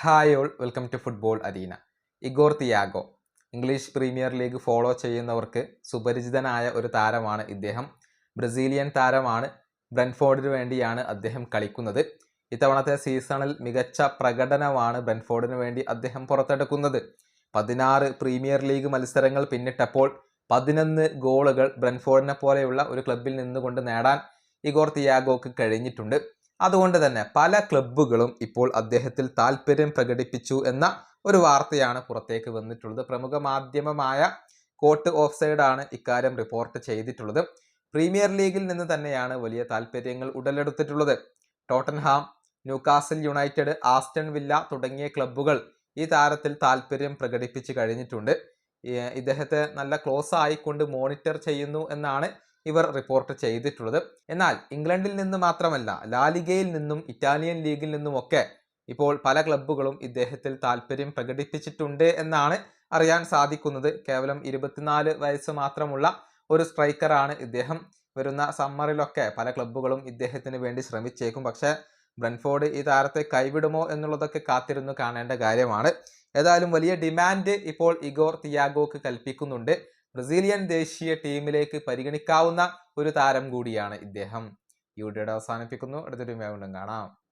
Hi all welcome to football arena. Igor Thiago. English premier league follow ചെയ്യുന്നവർക്ക് സുപരിചിതനായ ഒരു താരമാണ് ഇദ്ദേഹം. ബ്രസീലിയൻ താരമാണ്. ബ്രൻഫോർഡിന് വേണ്ടിയാണ് അദ്ദേഹം കളിക്കുന്നത്. ഇത്തവണത്തെ സീസണിൽ മികച്ച പ്രകടനമാണ് ബ്രൻഫോർഡിന് വേണ്ടി അദ്ദേഹം പുറത്തെടുക്കുന്നത്. പതിനാറ് പ്രീമിയർ ലീഗ് മത്സരങ്ങൾ പിന്നിട്ടപ്പോൾ പതിനൊന്ന് ഗോളുകൾ ബ്രൻഫോർഡിനെ പോലെയുള്ള ഒരു ക്ലബിൽ നിന്നുകൊണ്ട് നേടാൻ ഇഗോർ തിയാഗോക്ക് കഴിഞ്ഞിട്ടുണ്ട്. അതുകൊണ്ട് തന്നെ പല ക്ലബ്ബുകളും ഇപ്പോൾ അദ്ദേഹത്തിൽ താല്പര്യം പ്രകടിപ്പിച്ചു എന്ന ഒരു വാർത്തയാണ് പുറത്തേക്ക് വന്നിട്ടുള്ളത്. പ്രമുഖ മാധ്യമമായ കോട്ട് ഓഫ് സൈഡാണ് ഇക്കാര്യം റിപ്പോർട്ട് ചെയ്തിട്ടുള്ളത്. പ്രീമിയർ ലീഗിൽ നിന്ന് തന്നെയാണ് വലിയ താല്പര്യങ്ങൾ ഉടലെടുത്തിട്ടുള്ളത്. Tottenham Newcastle United Aston Villa തുടങ്ങിയ ക്ലബ്ബുകൾ ഈ താരത്തിൽ താല്പര്യം പ്രകടിപ്പിച്ച് കഴിഞ്ഞിട്ടുണ്ട്. ഇദ്ദേഹത്തെ നല്ല ക്ലോസ് ആയിക്കൊണ്ട് മോണിറ്റർ ചെയ്യുന്നു എന്നാണ് ഇവർ റിപ്പോർട്ട് ചെയ്തിട്ടുള്ളത്. എന്നാൽ ഇംഗ്ലണ്ടിൽ നിന്ന് മാത്രമല്ല ലാലിഗയിൽ നിന്നും ഇറ്റാലിയൻ ലീഗിൽ നിന്നുമൊക്കെ ഇപ്പോൾ പല ക്ലബ്ബുകളും ഇദ്ദേഹത്തിൽ താല്പര്യം പ്രകടിപ്പിച്ചിട്ടുണ്ട് എന്നാണ് അറിയാൻ സാധിക്കുന്നത്. കേവലം ഇരുപത്തിനാല് വയസ്സ് മാത്രമുള്ള ഒരു സ്ട്രൈക്കറാണ് ഇദ്ദേഹം. വരുന്ന സമ്മറിലൊക്കെ പല ക്ലബ്ബുകളും ഇദ്ദേഹത്തിന് വേണ്ടി ശ്രമിച്ചേക്കും. പക്ഷേ ബ്രൻഫോർഡ് ഈ താരത്തെ കൈവിടുമോ എന്നുള്ളതൊക്കെ കാത്തിരുന്നു കാണേണ്ട കാര്യമാണ്. ഏതായാലും വലിയ ഡിമാൻഡ് ഇപ്പോൾ ഇഗോർ തിയാഗോക്ക് കൽപ്പിക്കുന്നുണ്ട്. ബ്രസീലിയൻ ദേശീയ ടീമിലേക്ക് പരിഗണിക്കാവുന്ന ഒരു താരം കൂടിയാണ് ഇദ്ദേഹം. ഈ വീഡിയോയുടെ അവസാനിപ്പിക്കുന്നു. അടുത്തൊരു കാണാം.